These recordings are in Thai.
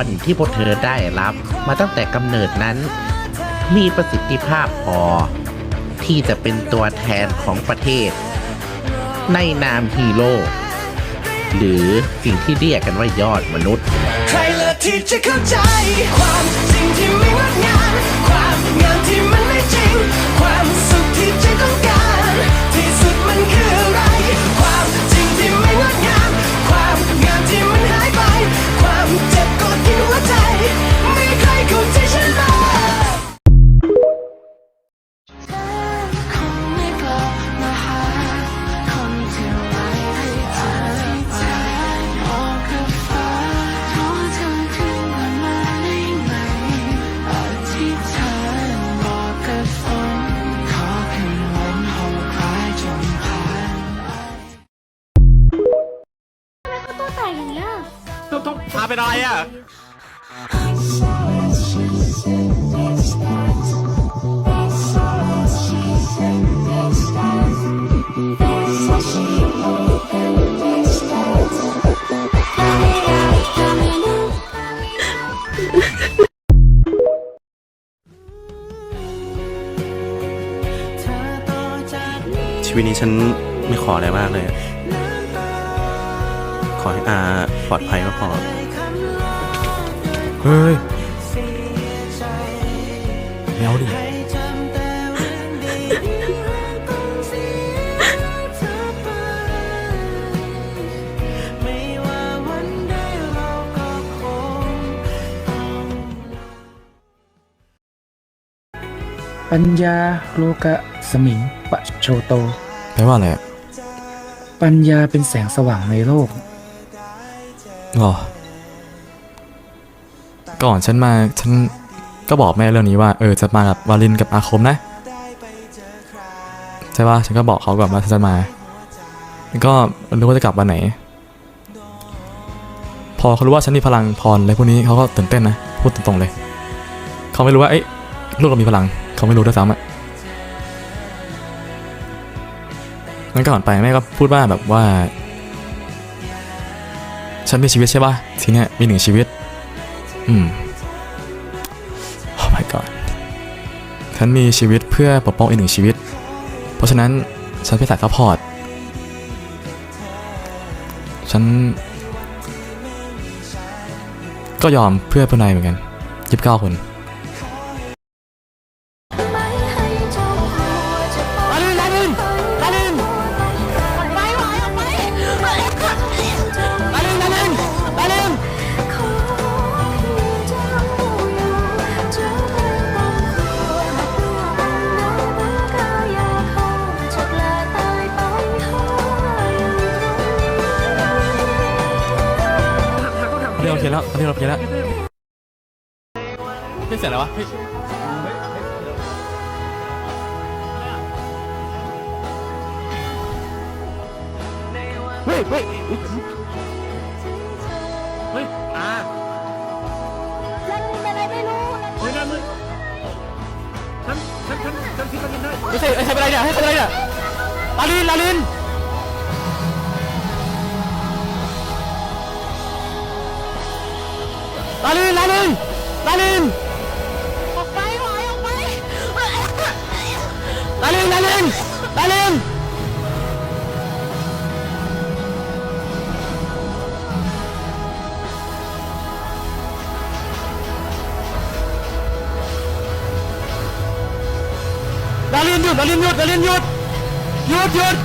รที่พวกเธอได้รับมาตั้งแต่กำเนิดนั้น มีประสิทธิภาพพอ ที่จะเป็นตัวแทนของประเทศ ในนามฮีโร่หรือสิ่งที่เรียกกันว่ายอดมนุษย์ ใครละที่จะเข้าใจความจริงที่ไม่ว่า ต้องพาไปอะไรอะชีวิตนี้ฉันไม่ขออะไรมากเลย ขอให้อา ปลอดภัยก็พอ เฮ้ยไม่เอาดิ ปัญญาโลกะสมิงปะโชโต แปลว่าอะไรอะ ปัญญาเป็นแสงสว่างในโลก อ๋อก่อนฉันมาฉันก็บอกแม่เรื่องนี้ว่า เออจะมากับวาลินกับอาคมนะ ใช่ป่ะฉันก็บอกเขาก่อนว่าฉันจะมาแล้วก็ไม่รู้ว่าจะกลับวันไหน พอเขารู้ว่าฉันมีพลังพรอะไรพวกนี้เขาก็ตื่นเต้นนะ พูดตรงๆเลย เขาไม่รู้ว่าเอ้ยลูกเรามีพลัง เขาไม่รู้ด้วยซ้ำอะงั้นก่อนไปแม่ก็พูดว่าแบบว่า ฉันมีชีวิตใช่ป่ะทีเนี้ยมีหนึ่งชีวิต อืม Oh my god ฉันมีชีวิตเพื่อปกป้องอีกหนึ่งชีวิต เพราะฉะนั้นฉันเป็นสายซัพพอร์ต ฉัน ก็ยอมเพื่อเพื่อนนายเหมือนกันยีิบเก้าคน นี้เรียกโอเคแล้วเรียกโอเคแล้วเฮ้ยเสร็จแล้ววะเฮ้ยเฮ้ยเฮ้ยเฮ้ยอาแล้วนี่เป็นอะไรไม่รู้แล้วเฮ้ยนั่นมึงฉันฉันฉันฉันคิดว่ากินได้ ไม่ใช่ใครเป็นไรเนี่ยให้ใครเป็นไรเนี่ยลาลินลาลิน ลาลินลาลินลาลินออกไปไหวออกไปลาลินลาลินลาลินลาลินหยุดลาลินหยุดลาลินหยุดหยุดหยุด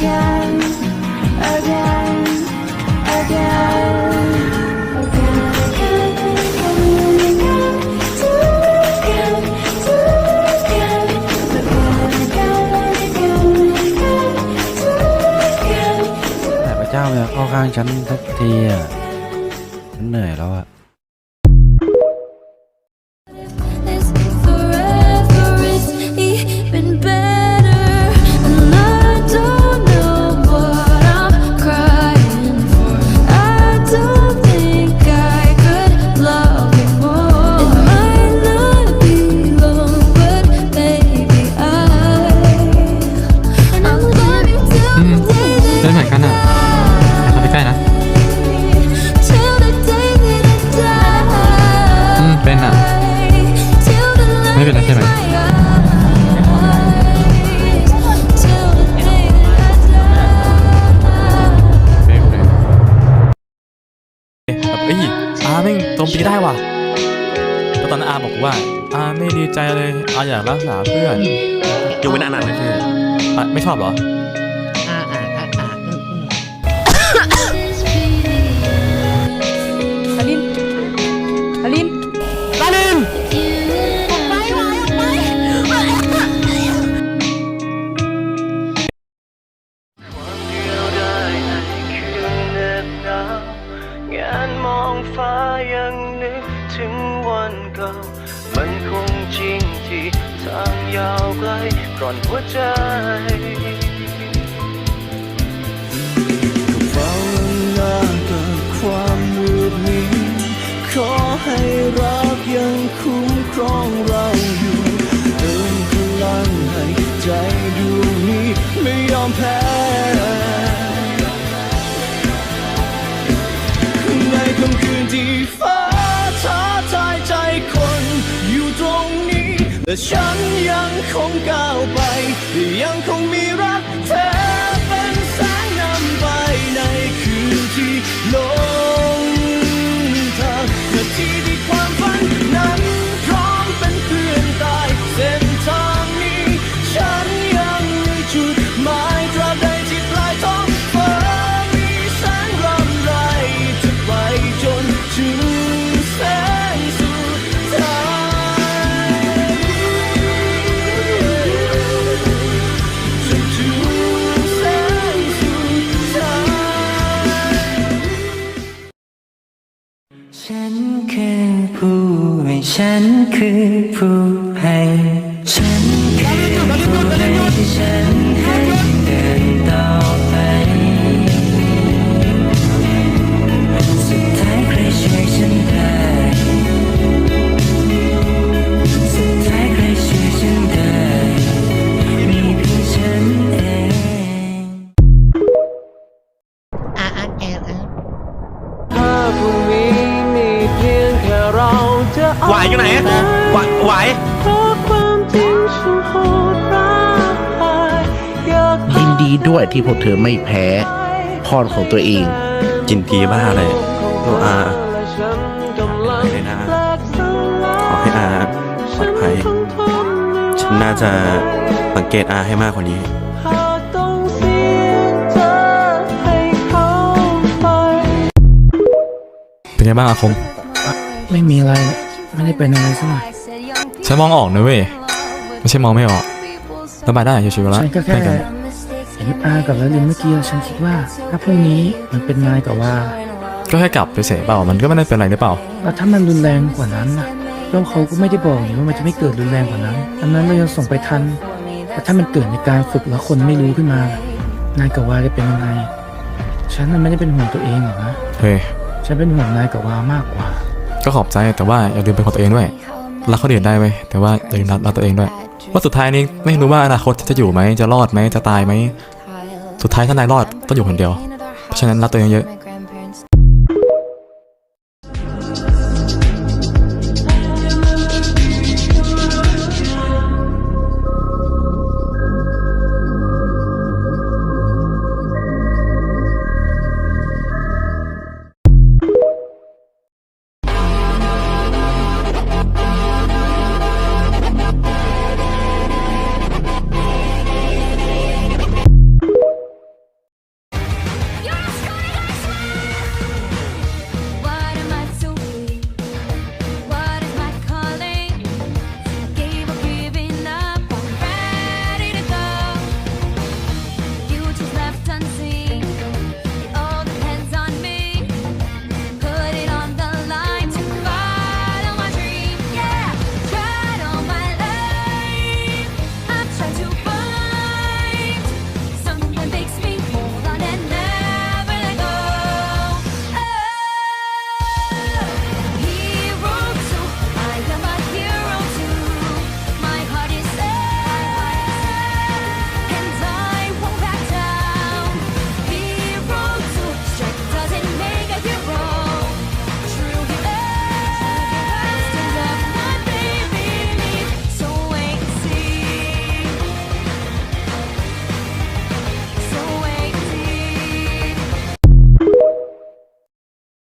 again, again, again. tại sao bây giờ khó khăn chắn thì chắn nửa đâu ạ ต้นอะ ไม่เป็นไรใช่ไหมแบบเอ้าแม่งโจมปีได้ว่ะแล้วตอนนั้นอาบอกว่า อาไม่ดีใจเลย อาอยากรักษาเพื่อนอยู่เป็นอานันต์นะเพื่อน อ่ไม่ชอบเหรอ อนหัวใจเฝ้าหน้ากับความมืดมิดขอให้รักยังคุ้มครองเราอยู่เติมพลังให้ใจดวงนี้ไม่ยอมแพ้ แต่ฉันยังคงก้าวไป ยังคงมีรักเธอเป็นแสงนำไปในคืนที่ลงทางนาทีที่ความ ฉันคือผู้ให้ฉันคือผู้ให้ ดีด้วยที่พวกเธอไม่แพ้พรของตัวเอง กินทีบ้าเลยโนอาเลยนะ ขอให้อาปลอดภัย ฉันน่าจะสังเกตอาให้มากกว่านี้หากต้องเสียเธอให้เขาไปเป็นไงบ้างอาคม ไม่มีอะไร ไม่ได้เป็นอะไรสักหน่อยฉันมองออกนะเว้ย ไม่ใช่มองไม่ออกระบายได้ชิวๆแล้วฉันก็แค่ไม่กัน เห็นอากับแล้วลินเมื่อกี้ฉันคิดว่า ถ้าพรุ่งนี้มันเป็นนายกับว่า ก็แค่กลับไปเฉยๆเปล่ามันก็ไม่ได้เป็นไรหรือเปล่า แล้วถ้ามันรุนแรงกว่านั้นน่ะแล้วเขาก็ไม่ได้บอกนี่ว่ามันจะไม่เกิดรุนแรงกว่านั้นอันนั้นเรายังส่งไปทันแต่ถ้ามันเกิดในการฝึกแล้วคนไม่รู้ขึ้นมานายกับว่าจะเป็นยังไงฉันน่ะไม่ได้เป็นห่วงตัวเองหรอกนะเฮ้ยฉันเป็นห่วงนายกับว่ามากกว่า ก็ขอบใจแต่ว่าอย่าลืมเป็นของตัวเองด้วยรักคนอื่นได้ไหมแต่ว่าอย่าลืมรักรักตัวเองด้วย ว่าสุดท้ายนี้ไม่รู้ว่าอนาคตจะอยู่ไหมจะรอดไหมจะตายไหมสุดท้ายถ้านายรอดต้องอยู่คนเดียวเพราะฉะนั้นรักตัวเองเยอะ